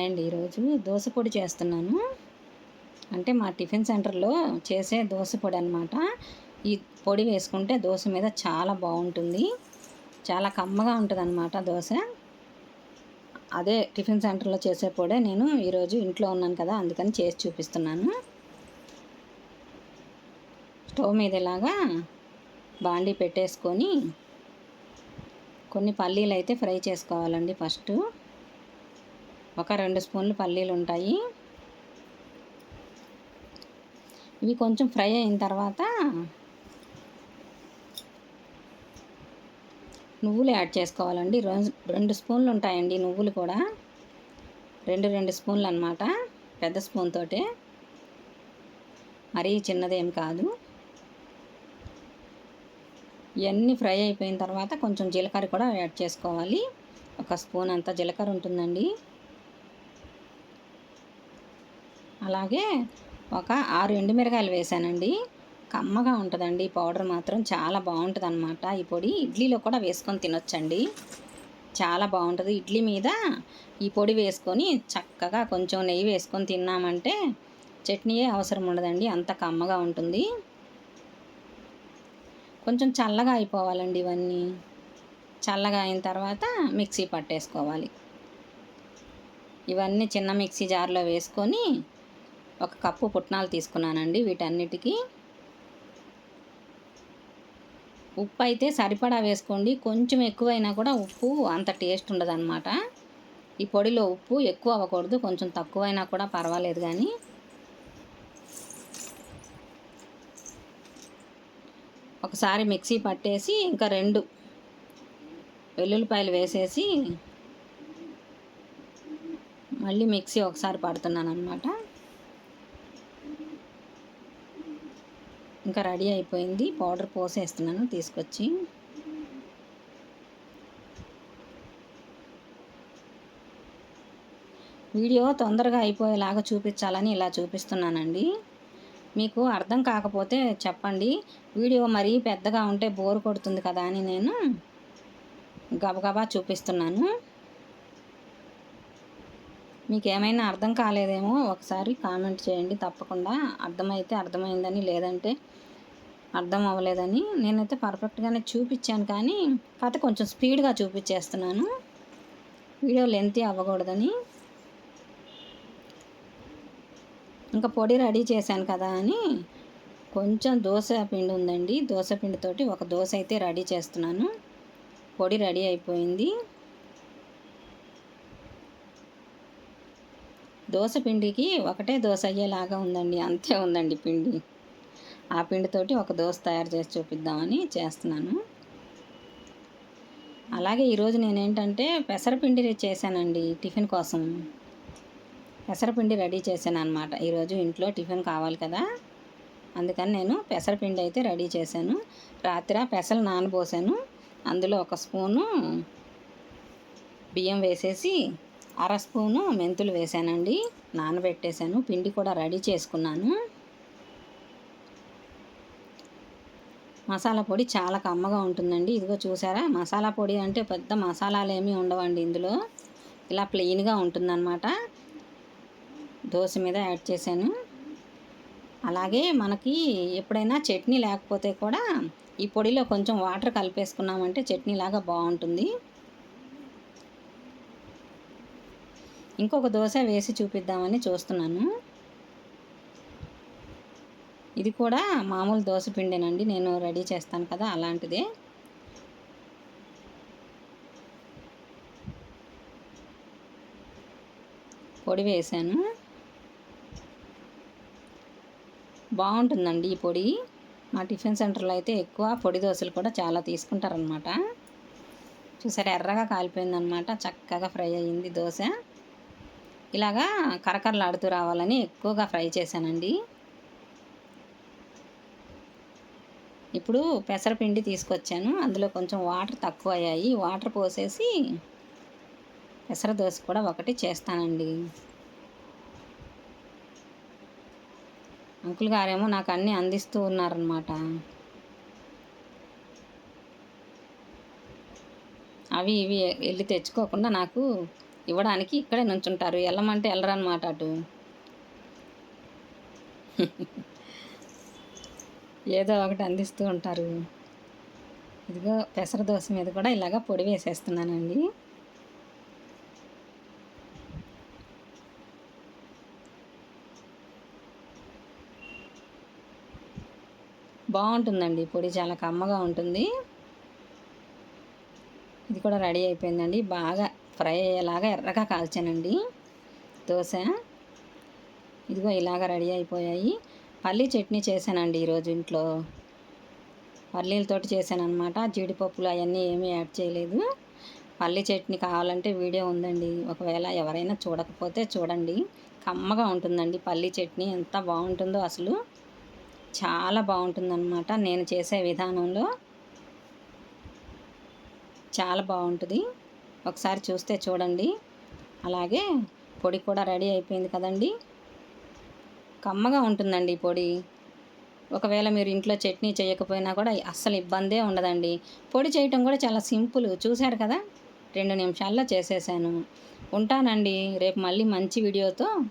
And ఈరోజు దోశ పొడి చేస్తున్నాను. అంటే మా టిఫిన్ సెంటర్లో చేసే దోశ పొడి అనమాట ఈ పొడి వేసుకుంటే దోశ మీద చాలా బాగుంటుంది. చాలా కమ్మగా ఉంటుంది అనమాట దోశ. అదే టిఫిన్ సెంటర్లో చేసే పొడే నేను ఈరోజు ఇంట్లో ఉన్నాను కదా అందుకని చేసి చూపిస్తున్నాను. స్టవ్ మీద ఇలాగా బాండీ పెట్టేసుకొని కొన్ని పల్లీలు అయితే ఫ్రై చేసుకోవాలండి ఫస్ట్. ఒక రెండు స్పూన్లు పల్లీలు ఉంటాయి. ఇవి కొంచెం ఫ్రై అయిన తర్వాత నువ్వులు యాడ్ చేసుకోవాలండి. రెండు స్పూన్లు ఉంటాయండి నువ్వులు కూడా. రెండు రెండు స్పూన్లు అనమాట పెద్ద స్పూన్ తోటే. మరీ చిన్నదేం కాదు. ఇవన్నీ ఫ్రై అయిపోయిన తర్వాత కొంచెం జీలకర్ర కూడా యాడ్ చేసుకోవాలి. ఒక స్పూన్ అంత జీలకర్ర ఉంటుందండి. అలాగే ఒక ఆరు ఎండుమిరకాయలు వేసానండి కమ్మగా ఉంటుందండి పౌడర్ మాత్రం. చాలా బాగుంటుంది అనమాట ఈ పొడి ఇడ్లీలో కూడా వేసుకొని తినొచ్చండి. చాలా బాగుంటుంది. ఇడ్లీ మీద ఈ పొడి వేసుకొని చక్కగా కొంచెం నెయ్యి వేసుకొని తిన్నామంటే చట్నీయే అవసరం ఉండదండి. అంత కమ్మగా ఉంటుంది. కొంచెం చల్లగా అయిపోవాలండి ఇవన్నీ. చల్లగా అయిన తర్వాత మిక్సీ పట్టేసుకోవాలి. ఇవన్నీ చిన్న మిక్సీ జార్లో వేసుకొని ఒక కప్పు పుట్నాలు తీసుకున్నానండి వీటన్నిటికీ. ఉప్పు అయితే సరిపడా వేసుకోండి. కొంచెం ఎక్కువైనా కూడా ఉప్పు అంత టేస్ట్ ఉండదు అనమాట ఈ పొడిలో ఉప్పు ఎక్కువ అవ్వకూడదు. కొంచెం తక్కువైనా కూడా పర్వాలేదు కానీ ఒకసారి మిక్సీ పట్టేసి ఇంకా రెండు వెల్లుల్లిపాయలు వేసేసి మళ్ళీ మిక్సీ ఒకసారి పడుతున్నాను అనమాట ఇంకా రెడీ అయిపోయింది. పౌడర్ పోసేస్తున్నాను. తీసుకొచ్చి వీడియో తొందరగా అయిపోయేలాగా చూపించాలని ఇలా చూపిస్తున్నానండి. మీకు అర్థం కాకపోతే చెప్పండి. వీడియో మరీ పెద్దగా ఉంటే బోర్ కొడుతుంది కదా అని నేను గబగబా చూపిస్తున్నాను. మీకు ఏమైనా అర్థం కాలేదేమో ఒకసారి కామెంట్ చేయండి తప్పకుండా. అర్థమైతే అర్థమైందని లేదంటే అర్థం అవ్వలేదని నేనైతే పర్ఫెక్ట్గానే చూపించాను కానీ కథ కొంచెం స్పీడ్గా చూపించేస్తున్నాను వీడియో లెంత్ అవ్వకూడదని. ఇంకా పొడి రెడీ చేశాను కదా అని కొంచెం దోశ పిండి ఉందండి. దోశ పిండితోటి ఒక దోశ అయితే రెడీ చేస్తున్నాను. పొడి రెడీ అయిపోయింది. దోశ పిండికి ఒకటే దోశ అయ్యేలాగా ఉందండి అంతే ఉందండి పిండి. ఆ పిండితోటి ఒక దోశ తయారు చేసి చూపిద్దామని చేస్తున్నాను. అలాగే ఈరోజు నేనేంటంటే పెసరపిండి చేశానండి టిఫిన్ కోసం. పెసరపిండి రెడీ చేశాను అనమాట ఈరోజు ఇంట్లో టిఫిన్ కావాలి కదా అందుకని నేను పెసరపిండి అయితే రెడీ చేశాను. రాత్రి పెసలు నానబోసాను. అందులో ఒక స్పూను బియ్యం వేసేసి అర స్పూను మెంతులు వేసానండి. నానబెట్టేశాను. పిండి కూడా రెడీ చేసుకున్నాను. మసాలా పొడి చాలా కమ్మగా ఉంటుందండి. ఇదిగో చూసారా? మసాలా పొడి అంటే పెద్ద మసాలాలు ఏమీ ఉండవండి ఇందులో. ఇలా ప్లెయిన్గా ఉంటుందన్నమాట. దోశ మీద యాడ్ చేశాను. అలాగే మనకి ఎప్పుడైనా చట్నీ లేకపోతే కూడా ఈ పొడిలో కొంచెం వాటర్ కలిపేసుకున్నామంటే చట్నీ లాగా బాగుంటుంది. ఇంకొక దోశ వేసి చూపిద్దామని చూస్తున్నాను. ఇది కూడా మామూలు దోశ పిండేనండి. నేను రెడీ చేస్తాను కదా అలాంటిదే. పొడి వేసాను. బాగుంటుందండి ఈ పొడి. మా టిఫిన్ సెంటర్లో అయితే ఎక్కువ పొడి దోశలు కూడా చాలా తీసుకుంటారనమాట చూసారు ఎర్రగా కాలిపోయిందనమాట చక్కగా ఫ్రై అయ్యింది దోశ. ఇలాగా కరకరలాడుతూ రావాలని ఎక్కువగా ఫ్రై చేశానండి. ఇప్పుడు పెసరపిండి తీసుకొచ్చాను. అందులో కొంచెం వాటర్ తక్కువ అయ్యాయి వాటర్ పోసేసి పెసర దోశ కూడా ఒకటి చేస్తానండి. అంకుల్ గారేమో నాకు అన్నీ అందిస్తూ ఉన్నారనమాట అవి ఇవి వెళ్ళి తెచ్చుకోకుండా నాకు ఇవ్వడానికి ఇక్కడే నుంచుంటారు. వెళ్ళమంటే వెళ్ళరనమాట అటు. ఏదో ఒకటి అందిస్తూ ఉంటారు. ఇదిగో పెసర దోశ మీద కూడా ఇలాగ పొడి వేసేస్తున్నానండి. బాగుంటుందండి. పొడి చాలా కమ్మగా ఉంటుంది. ఇది కూడా రెడీ అయిపోయిందండి. బాగా ఫ్రై అయ్యేలాగా ఎర్రగా కాల్చానండి. దోశ. ఇదిగో ఇలాగ రెడీ అయిపోయాయి. పల్లీ చట్నీ చేశానండి ఈరోజు ఇంట్లో. పల్లీలతోటి చేశాను జీడిపప్పులు అవన్నీ ఏమీ యాడ్ చేయలేదు. పల్లీ చట్నీ కావాలంటే వీడియో ఉందండి. ఒకవేళ ఎవరైనా చూడకపోతే చూడండి. కమ్మగా ఉంటుందండి పల్లీ చట్నీ. ఎంత బాగుంటుందో అసలు. చాలా బాగుంటుందన్నమాట. నేను చేసే విధానంలో చాలా బాగుంటుంది. ఒకసారి చూస్తే చూడండి. అలాగే పొడి కూడా రెడీ అయిపోయింది కదండి. కమ్మగా ఉంటుందండి పొడి. ఒకవేళ మీరు ఇంట్లో చట్నీ చేయకపోయినా కూడా అస్సలు ఇబ్బందే ఉండదండి. పొడి చేయటం కూడా చాలా సింపుల్. చూశారు కదా? రెండు నిమిషాల్లో చేసేసాను. ఉంటానండి. రేపు మళ్ళీ మంచి వీడియోతో